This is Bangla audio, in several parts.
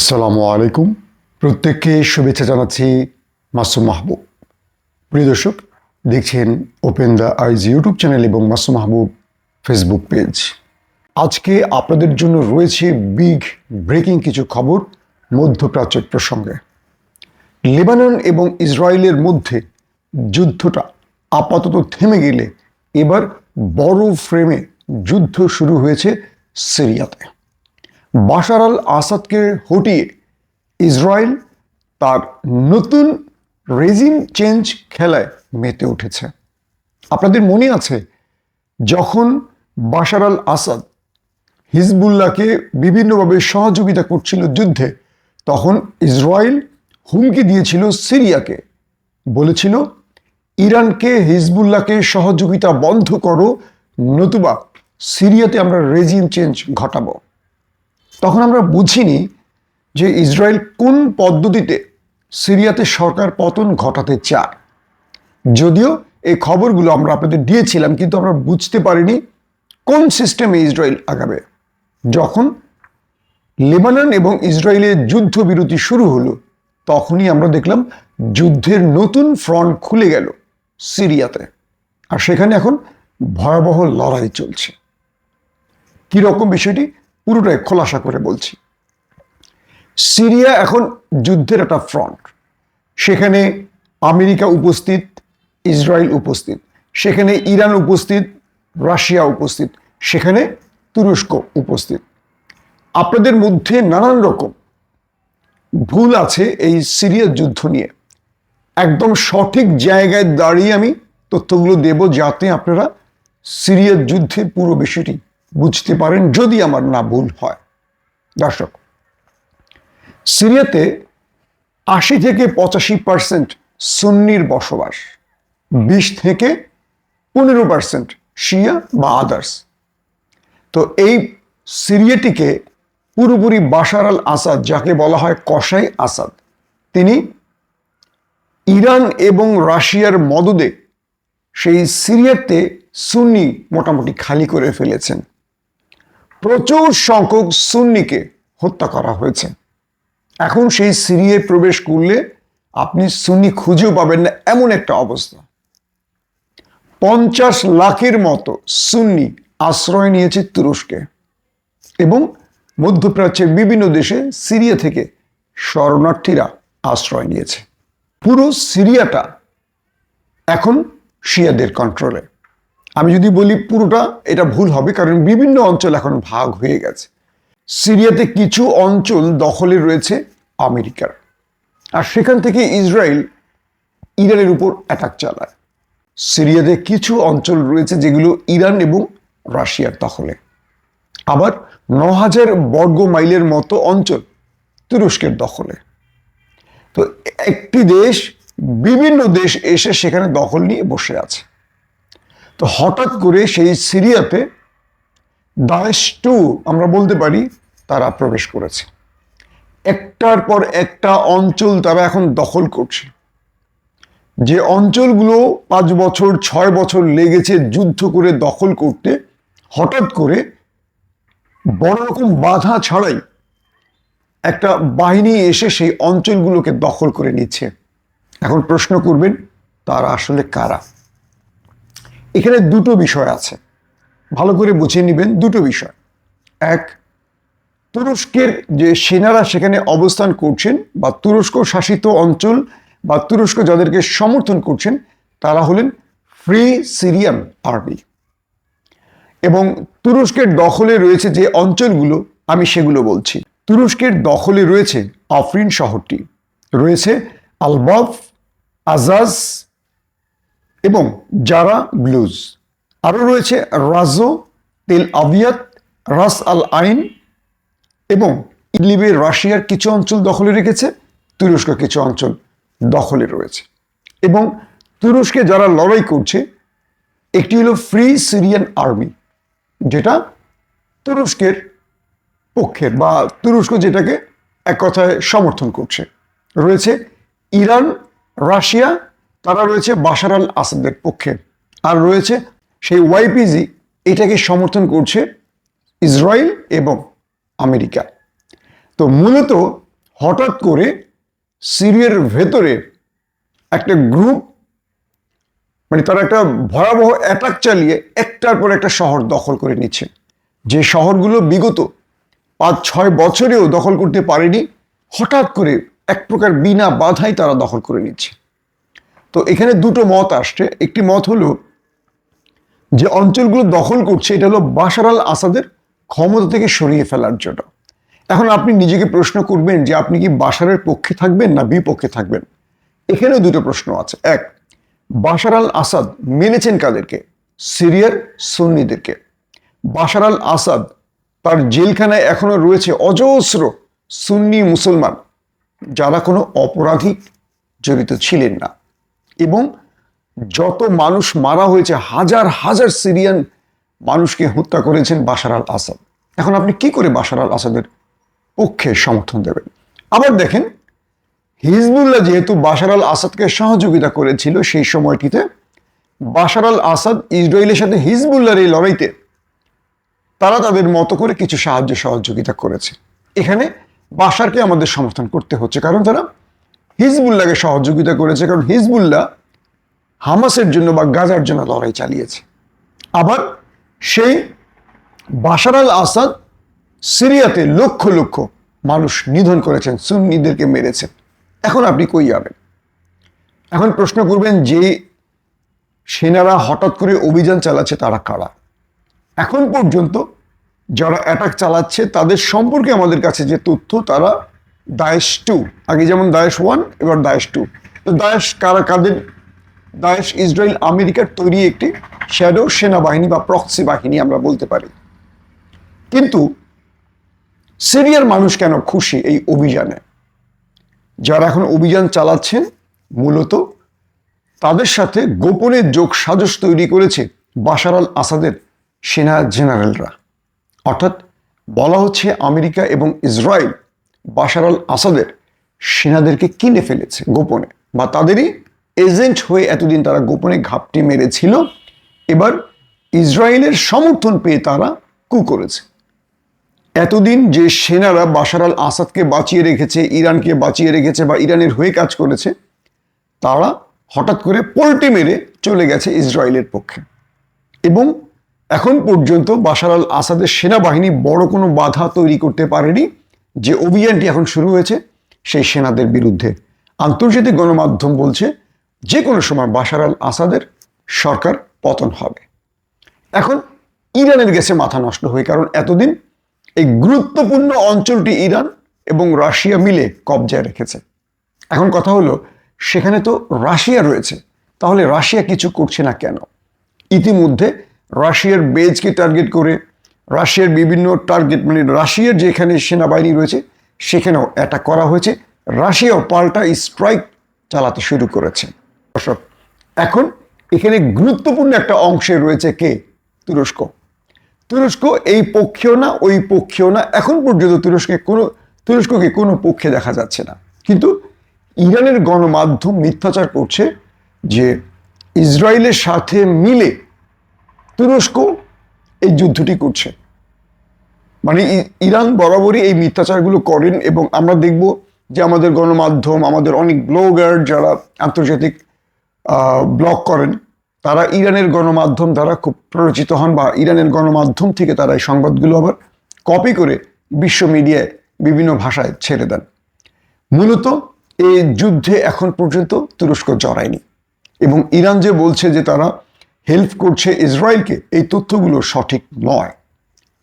আসসালামু আলাইকুম। প্রত্যেককে শুভেচ্ছা জানাচ্ছি মাসুম মাহবুব। প্রিয় দর্শক, দেখছেন open the eyes YouTube channel এবং মাসুম মাহবুব ফেসবুক পেজ। আজকে আপনাদের জন্য রয়েছে বিগ ব্রেকিং কিছু খবর মধ্যপ্রাচ্যের প্রসঙ্গে। লেবানন এবং ইসরায়েলের মধ্যে যুদ্ধটা আপাতত থেমে গেলে এবার বড় ফ্রেমে যুদ্ধ শুরু হয়েছে সিরিয়াতে। বাশার আল আসাদকে হটিয়ে ইসরায়েল তার নতুন রেজিম চেঞ্জ খেলায় মেতে উঠেছে। আপনাদের মনে আছে, যখন বাশার আল আসাদ হিজবুল্লাহকে বিভিন্নভাবে সহযোগিতা করছিল যুদ্ধে, তখন ইসরায়েল হুমকি দিয়েছিল সিরিয়াকে। বলেছিল, ইরানকে হিজবুল্লাহকে সহযোগিতা বন্ধ করো, নতুবা সিরিয়াতে আমরা রেজিম চেঞ্জ ঘটাবো। তখন আমরা বুঝিনি যে ইসরায়েল কোন পদ্ধতিতে সিরিয়াতে সরকার পতন ঘটাতে চায়। যদিও এই খবরগুলো আমরা আপনাদের দিয়েছিলাম, কিন্তু আমরা বুঝতে পারিনি কোন সিস্টেমে ইসরায়েল আগাবে। যখন লেবানন এবং ইসরায়েলের যুদ্ধবিরতি শুরু হলো, তখনই আমরা দেখলাম যুদ্ধের নতুন ফ্রন্ট খুলে গেল সিরিয়াতে। আর সেখানে এখন ভয়াবহ লড়াই চলছে। কীরকম বিষয়টি? পুরোটাই খোলাসা করে বলছি। সিরিয়া এখন যুদ্ধের একটা ফ্রন্ট সেখানে আমেরিকা উপস্থিত, ইসরায়েল উপস্থিত। সেখানে ইরান উপস্থিত, রাশিয়া উপস্থিত। সেখানে তুরস্ক উপস্থিত। আপনাদের মধ্যে নানান রকম ভুল আছে এই সিরিয়ার যুদ্ধ নিয়ে। একদম সঠিক জায়গায় দাঁড়িয়ে আমি তথ্যগুলো দেব যাতে আপনারা সিরিয়ার যুদ্ধের পুরো বিষয়টি বুঝতে পারেন যদি আমার না ভুল হয়। দর্শক, সিরিয়াতে আশি থেকে পঁচাশি পার্সেন্ট সুন্নির বসবাস, বিশ থেকে পনেরো পার্সেন্ট শিয়া বা আদার্স। তো এই সিরিয়াটিকে পুরোপুরি বাশার আল আসাদ, যাকে বলা হয় কসাই আসাদ, তিনি ইরান এবং রাশিয়ার মদদে সেই সিরিয়াতে সুন্নি মোটামুটি খালি করে ফেলেছেন। প্রচুর সংখ্যক সুন্নিকে হত্যা করা হয়েছে। এখন সেই সিরিয়ায় প্রবেশ করলে আপনি সুন্নি খুঁজেও পাবেন না, এমন একটা অবস্থা। পঞ্চাশ লাখের মতো সুন্নি আশ্রয় নিয়েছে তুরস্কে এবং মধ্যপ্রাচ্যের বিভিন্ন দেশে সিরিয়া থেকে শরণার্থীরা আশ্রয় নিয়েছে। পুরো সিরিয়াটা এখন শিয়াদের কন্ট্রোলে আমি যদি বলি পুরোটা, এটা ভুল হবে, কারণ বিভিন্ন অঞ্চল এখন ভাগ হয়ে গেছে। সিরিয়াতে কিছু অঞ্চল দখলে রয়েছে আমেরিকার। আর সেখান থেকে ইসরায়েল ইরানের উপর অ্যাটাক চালায়। সিরিয়াতে কিছু অঞ্চল রয়েছে যেগুলো ইরান এবং রাশিয়ার দখলে। আবার ন হাজার বর্গ মাইলের মতো অঞ্চল তুরস্কের দখলে। তো একটি দেশ, বিভিন্ন দেশ এসে সেখানে দখল নিয়ে বসে আছে। তো হঠাৎ করে সেই সিরিয়াতে দায়েশ টু আমরা বলতে পারি, তারা প্রবেশ করেছে। একটার পর একটা অঞ্চল তারা এখন দখল করছে। যে অঞ্চলগুলো পাঁচ বছর, ছয় বছর লেগেছে যুদ্ধ করে দখল করতে, হঠাৎ করে বড় রকম বাধা ছাড়াই একটা বাহিনী এসে সেই অঞ্চলগুলোকে দখল করে নিচ্ছে। এখন প্রশ্ন করবেন, তারা আসলে কারা? এখানে দুটো বিষয় আছে। ভালো করে বুঝে নেবেন দুটো বিষয়। এক, তুরস্কের যে সেনারা সেখানে অবস্থান করছেন বা তুরস্ক শাসিত অঞ্চল বা তুরস্ক যাদেরকে সমর্থন করছেন, তারা হলেন ফ্রি সিরিয়ান আর্মি এবং তুরস্কের দখলে রয়েছে যে অঞ্চলগুলো, আমি সেগুলো বলছি। তুরস্কের দখলে রয়েছে আফরিন শহরটি। রয়েছে আলবাফ, আজাজ এবং যারা ব্লুজ। আরও রয়েছে রাজো, তেল আবিয়াত, রাস আল আইন এবং ইডলিবের রাশিয়ার কিছু অঞ্চল দখলে রেখেছে, তুরস্ক কিছু অঞ্চল দখলে রয়েছে। এবং তুরস্কে যারা লড়াই করছে, একটি হলো ফ্রি সিরিয়ান আর্মি যেটা তুরস্কের পক্ষের বা তুরস্ক যেটাকে এক কথায় সমর্থন করছে। রয়েছে ইরান, রাশিয়া তারা রয়েছে বাশার আল আসাদের পক্ষে। আর রয়েছে সেই ওয়াইপিজি এটাকে সমর্থন করছে ইসরায়েল এবং আমেরিকা। তো মূলত হঠাৎ করে সিরিয়ার ভেতরে একটা গ্রুপ মানে তারা একটা ভয়াবহ অ্যাটাক চালিয়ে একটার পর একটা শহর দখল করে নিচ্ছে। যে শহরগুলো বিগত পাঁচ, ছয় বছরেও দখল করতে পারেনি, হঠাৎ করে এক প্রকার বিনা বাধাই তারা দখল করে নিচ্ছে। তো এখানে দুটো মত আসছে। একটি মত হলো যে অঞ্চলগুলো দখল করছে, এটা হলো বাশার আল আসাদের ক্ষমতা থেকে সরিয়ে ফেলার জন্য। এখন আপনি নিজেকে প্রশ্ন করবেন যে আপনি কি বাশারের পক্ষে থাকবেন না বিপক্ষে থাকবেন? এখানেও দুটো প্রশ্ন আছে। এক, বাশার আল আসাদ মেনেছেন কাদেরকে? সিরিয়ার সুন্নিদেরকে। বাশার আল আসাদ তার জেলখানায় এখনও রয়েছে অজস্র সুন্নি মুসলমান, যারা কোনো অপরাধী জড়িত ছিলেন না। এবং যত মানুষ মারা হয়েছে, হাজার হাজার সিরিয়ান মানুষকে হত্যা করেছেন বাশার আল আসাদ। এখন আপনি কি করে বাশার আল আসাদের পক্ষে সমর্থন দেবেন? আবার দেখেন, হিজবুল্লাহ যেহেতু বাশার আল আসাদকে সহযোগিতা করেছিল সেই সময়টিতে, বাশার আল আসাদ ইসরায়েলের সাথে হিজবুল্লাহর এই লড়াইতে তারা তাদের মতো করে কিছু সাহায্য সহযোগিতা করেছে। এখানে বাশারকে আমাদের সমর্থন করতে হচ্ছে। কারণ তারা হিজবুল্লাহকে সহযোগিতা করেছে, কারণ হিজবুল্লাহ হামাসের জন্য বা গাজার জন্য লড়াই চালিয়েছে। আবার সেই বাশার আল আসাদ সিরিয়াতে লক্ষ লক্ষ মানুষ নিধন করেছেন, সুন্নিদেরকে মেরেছেন। এখন আপনি কই যাবেন? এখন প্রশ্ন করবেন যে সেনারা হঠাৎ করে অভিযান চালাচ্ছে তারা কারা? এখন পর্যন্ত যারা অ্যাটাক চালাচ্ছে, তাদের সম্পর্কে আমাদের কাছে যে তথ্য, তারা দায়েশ টু আগে যেমন দায়েশ ওয়ান এবার দায়েশ টু তো দায়েশ কারা কাদের? দায়েশ ইসরায়েল আমেরিকার তৈরি একটি শ্যাডো সেনাবাহিনী বা প্রক্সি বাহিনী আমরা বলতে পারি। কিন্তু সিরিয়ার মানুষ কেন খুশি এই অভিযানে? যারা এখন অভিযান চালাচ্ছেন মূলত তাদের সাথে গোপনে যোগ সাজস তৈরি করেছে বাশার আল আসাদের সেনা জেনারেলরা। অর্থাৎ বলা হচ্ছে আমেরিকা এবং ইসরায়েল বাশার আল আসাদের সেনাদেরকে কিনে ফেলেছে গোপনে বা তাদেরই এজেন্ট হয়ে এতদিন তারা গোপনে ঘাপটি মেরেছিল। এবার ইসরায়েলের সমর্থন পেয়ে তারা কু করেছে। এতদিন যে সেনারা বাশার আল আসাদকে বাঁচিয়ে রেখেছে, ইরানকে বাঁচিয়ে রেখেছে বা ইরানের হয়ে কাজ করেছে, তারা হঠাৎ করে পোল্টি মেরে চলে গেছে ইসরায়েলের পক্ষে। এবং এখন পর্যন্ত বাশার আল আসাদের সেনাবাহিনী বড় কোনো বাধা তৈরি করতে পারেনি। যে অভিযানটি এখন শুরু হয়েছে, সেই সেনাদের বিরুদ্ধে আন্তর্জাতিক গণমাধ্যম বলছে যে কোনো সময় বাশার আল আসাদের সরকার পতন হবে। এখন ইরানের গেছে মাথা নষ্ট হয়ে, কারণ এতদিন এই গুরুত্বপূর্ণ অঞ্চলটি ইরান এবং রাশিয়া মিলে কবজায় রেখেছে। এখন কথা হলো, সেখানে তো রাশিয়া রয়েছে, তাহলে রাশিয়া কিছু করছে না কেন? ইতিমধ্যে রাশিয়ার বেজকে টার্গেট করে রাশিয়ার বিভিন্ন টার্গেট মানে রাশিয়ার যেখানে সেনাবাহিনী রয়েছে, সেখানেও অ্যাটাক করা হয়েছে। রাশিয়াও পাল্টা স্ট্রাইক চালাতে শুরু করেছে। দর্শক, এখন এখানে গুরুত্বপূর্ণ একটা অংশে রয়েছে কে? তুরস্ক। তুরস্ক এই পক্ষেও না, ওই পক্ষেও না, এখন পর্যন্ত তুরস্কে কোনো, তুরস্ককে কোনো পক্ষে দেখা যাচ্ছে না। কিন্তু ইরানের গণমাধ্যম মিথ্যাচার করছে যে ইসরায়েলের সাথে মিলে তুরস্ক এই যুদ্ধটি করছে। মানে ইরান বরাবরই এই মিথ্যাচারগুলো করেন এবং আমরা দেখব যে আমাদের গণমাধ্যম, আমাদের অনেক ব্লগার যারা আন্তর্জাতিক ব্লগ করেন, তারা ইরানের গণমাধ্যম দ্বারা খুব প্ররোচিত হন বা ইরানের গণমাধ্যম থেকে তারা এই সংবাদগুলো আবার কপি করে বিশ্ব মিডিয়ায় বিভিন্ন ভাষায় ছেড়ে দেন। মূলত এই যুদ্ধে এখন পর্যন্ত তুরস্ক জড়ায়নি এবং ইরান যে বলছে যে তারা হেল্প করছে ইসরায়েলকে, এই তথ্যগুলো সঠিক নয়।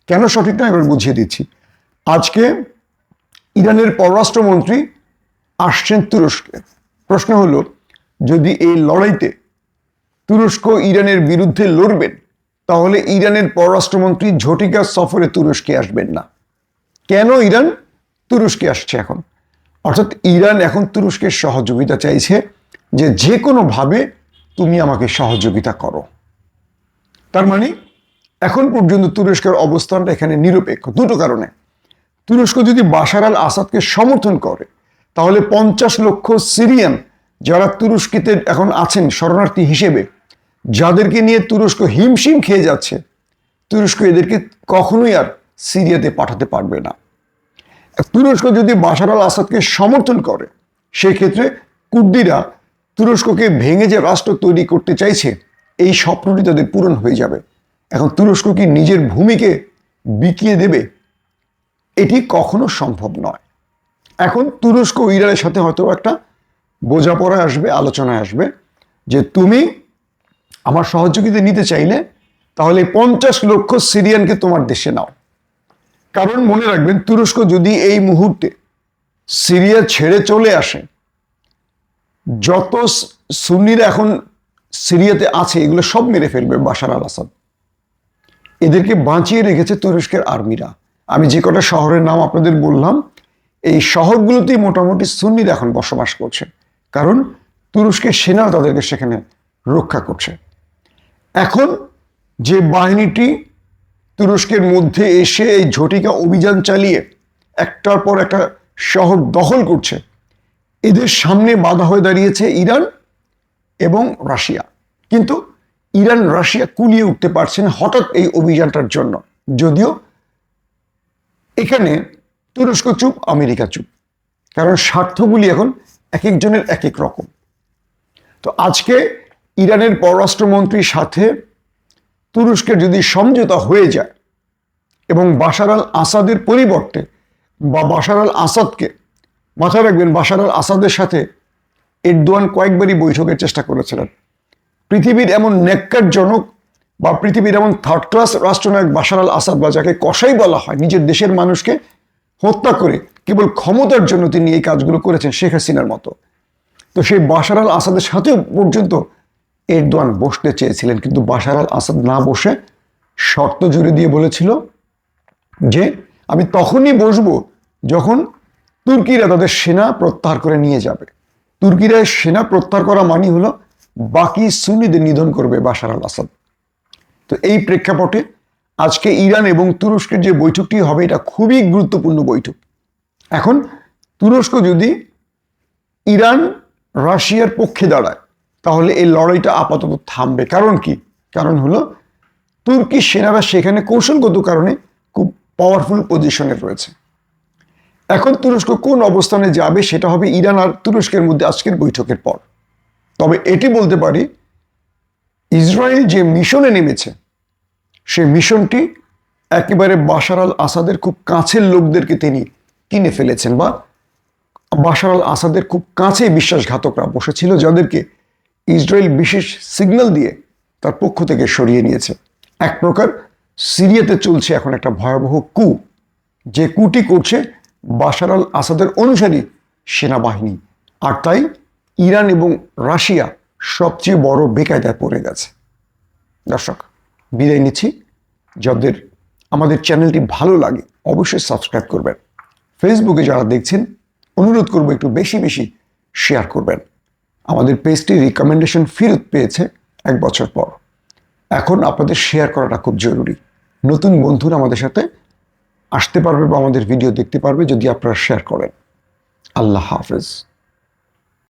কেন সঠিক নয় এবার বুঝিয়ে দিচ্ছি। আজকে ইরানের পররাষ্ট্রমন্ত্রী আসছেন তুরস্কে। প্রশ্ন হলো, যদি এই লড়াইতে তুরস্ক ইরানের বিরুদ্ধে লড়বেন, তাহলে ইরানের পররাষ্ট্রমন্ত্রী ঝটিকা সফরে তুরস্কে আসবেন না। কেন ইরান তুরস্কে আসছে এখন? অর্থাৎ ইরান এখন তুরস্কের সহযোগিতা চাইছে যে যে কোনোভাবে তুমি আমাকে সহযোগিতা করো। তার মানে এখন পর্যন্ত তুরস্কের অবস্থানটা এখানে নিরপেক্ষ। দুটো কারণে। তুরস্ক যদি বাশার আল আসাদকে সমর্থন করে, তাহলে পঞ্চাশ লক্ষ সিরিয়ান যারা তুরস্কিতে এখন আছেন, শরণার্থী হিসেবে, যাদেরকে নিয়ে তুরস্ক হিমশিম খেয়ে যাচ্ছে, তুরস্ক এদেরকে কখনোই আর সিরিয়াতে পাঠাতে পারবে না। তুরস্ক যদি বাশার আল আসাদকে সমর্থন করে, সেক্ষেত্রে কুর্দিরা তুরস্ককে ভেঙে যে রাষ্ট্র তৈরি করতে চাইছে, এই স্বপ্নটি তাদের পূরণ হয়ে যাবে। এখন তুরস্ক কি নিজের ভূমিকে বিকিয়ে দেবে? এটি কখনো সম্ভব নয়। এখন তুরস্ক ইরানের সাথে হয়তো একটা বোঝাপড়ায় আসবে, আলোচনায় আসবে যে তুমি আমার সহযোগিতা নিতে চাইলে তাহলে পঞ্চাশ লক্ষ সিরিয়ানকে তোমার দেশে নাও। কারণ মনে রাখবেন, তুরস্ক যদি এই মুহূর্তে সিরিয়া ছেড়ে চলে আসে, যত সুন্নিরা এখন সিরিয়াতে আছে, এগুলো সব মেরে ফেলবে বাশার আল আসাদ এদেরকে বাঁচিয়ে রেখেছে তুরস্কের আর্মিরা। আমি যে কটা শহরের নাম আপনাদের বললাম, এই শহরগুলোতেই মোটামুটি সুন্নিরা এখন বসবাস করছে। কারণ তুরস্কের সেনা তাদেরকে সেখানে রক্ষা করছে। এখন যে বাহিনীটি তুরস্কের মধ্যে এসে এই ঝটিকা অভিযান চালিয়ে একটার পর একটা শহর দখল করছে, এদের সামনে বাধা হয়ে দাঁড়িয়েছে ইরান এবং রাশিয়া। কিন্তু ইরান, রাশিয়া কুলিয়ে উঠতে পারছে না হঠাৎ এই অভিযানটার জন্য। যদিও এখানে তুরস্ক চুপ, আমেরিকা চুপ। কারণ স্বার্থগুলি এখন এক একজনের এক এক রকম। তো আজকে ইরানের পররাষ্ট্রমন্ত্রীর সাথে তুরস্কের যদি সমঝোতা হয়ে যায় এবং বাশার আল আসাদের পরিবর্তে বা বাশার আল আসাদকে মাথায় রাখবেন, বাশার আল আসাদের সাথে এরদোয়ান কয়েকবারই বৈঠকের চেষ্টা করেছিলেন। পৃথিবীর এমন নেককারজনক বা পৃথিবীর এমন থার্ড ক্লাস রাষ্ট্রনায়ক বাশার আল আসাদ বা যাকে কষাই বলা হয়, নিজের দেশের মানুষকে হত্যা করে কেবল ক্ষমতার জন্য তিনি এই কাজগুলো করেছেন শেখ হাসিনার মতো। তো সেই বাশার আল আসাদের সাথেও পর্যন্ত এরদোয়ান বসতে চেয়েছিলেন, কিন্তু বাশার আল আসাদ না বসে শর্ত জুড়ে দিয়ে বলেছিল যে, আমি তখনই বসবো যখন তুর্কিরা তাদের সেনা প্রত্যাহার করে নিয়ে যাবে। তুর্কিরা সেনা প্রত্যাহার করা মানে হলো বাকি সুন্নিদের নিধন করবে বাশার আল আসাদ। তো এই প্রেক্ষাপটে আজকে ইরান এবং তুরস্কের যে বৈঠকটি হবে, এটা খুবই গুরুত্বপূর্ণ বৈঠক। এখন তুরস্ক যদি ইরান রাশিয়ার পক্ষে দাঁড়ায়, তাহলে এই লড়াইটা আপাতত থামবে। কারণ কি? কারণ হলো তুর্কি সেনারা সেখানে কৌশলগত কারণে খুব পাওয়ারফুল পজিশনে রয়েছে। এখন তুরস্ক কোন অবস্থানে যাবে, সেটা হবে ইরান আর তুরস্কের মধ্যে আজকের বৈঠকের পর। তবে এটি বলতে পারি, ইসরায়েল যে মিশনে নেমেছে, সেই মিশনটি একেবারে বাশার আল আসাদের খুব কাছের লোকদেরকে তিনি কিনে ফেলেছেন বা বাশার আল আসাদের খুব কাছে বিশ্বাসঘাতকরা বসেছিল, যাদেরকে ইসরায়েল বিশেষ সিগন্যাল দিয়ে তার পক্ষ থেকে সরিয়ে নিয়েছে। এক প্রকার সিরিয়াতে চলছে এখন একটা ভয়াবহ কু, যে কুটি করছে বাশার আল আসাদের অনুসারী সেনাবাহিনী। আর তাই ইরান এবং রাশিয়া সবচেয়ে বড় বেকায়দায় পড়ে গেছে। দর্শক, বিদায় নিচ্ছি। যাদের আমাদের চ্যানেলটি ভালো লাগে, অবশ্যই সাবস্ক্রাইব করবেন। ফেসবুকে যারা দেখছেন, অনুরোধ করব একটু বেশি বেশি শেয়ার করবেন। আমাদের পেজটি রিকমেন্ডেশন ফেরত পেয়েছে এক বছর পর। এখন আপনাদের শেয়ার করাটা খুব জরুরি। নতুন বন্ধুরা আমাদের সাথে আসতে পারবে বা আমাদের ভিডিও দেখতে পারবে যদি আপনারা শেয়ার করেন। আল্লাহ হাফেজ।